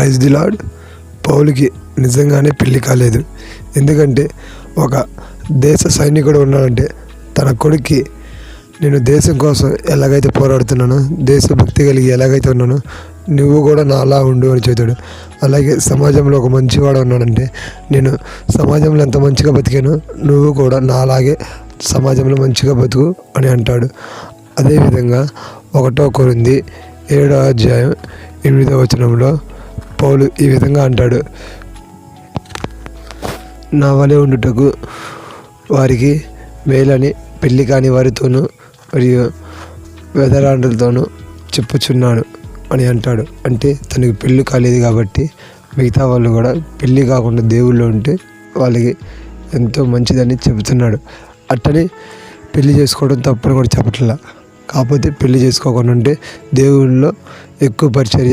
Praise the lord పౌలుకి నిజంగానే పెళ్ళి కాలేదు. ఎందుకంటే ఒక దేశ సైనికుడు ఉన్నాడంటే తన కొడుక్కి నేను దేశం కోసం ఎలాగైతే పోరాడుతున్నానో దేశభక్తి కలిగి ఎలాగైతే ఉన్నానో నువ్వు కూడా నా అలా ఉండు అని చెబుతాడు. అలాగే సమాజంలో ఒక మంచివాడు ఉన్నాడంటే నేను సమాజంలో ఎంత మంచిగా బతికానో నువ్వు కూడా నా అలాగే సమాజంలో మంచిగా బతుకు అని అంటాడు. అదేవిధంగా ఒకటో కొరింది ఏడో అధ్యాయం ఎనిమిదో వచనంలో పౌలు ఈ విధంగా అంటాడు. నా వలె ఉండుటకు వారికి మేలని పెళ్ళి కాని వారితోనూ మరియు వెదరాండ్రలతోనూ చెప్పుచున్నాను అని అంటాడు. అంటే తనకి పెళ్ళి కాలేదు కాబట్టి మిగతా వాళ్ళు కూడా పెళ్ళి కాకుండా దేవుళ్ళు ఉంటే వాళ్ళకి ఎంతో మంచిదని చెబుతున్నాడు. అట్టని పెళ్ళి చేసుకోవడం తప్పని కూడా చెప్పట్లా. కాకపోతే పెళ్ళి చేసుకోకుండా ఉంటే దేవుళ్ళలో ఎక్కువ పరిచర్య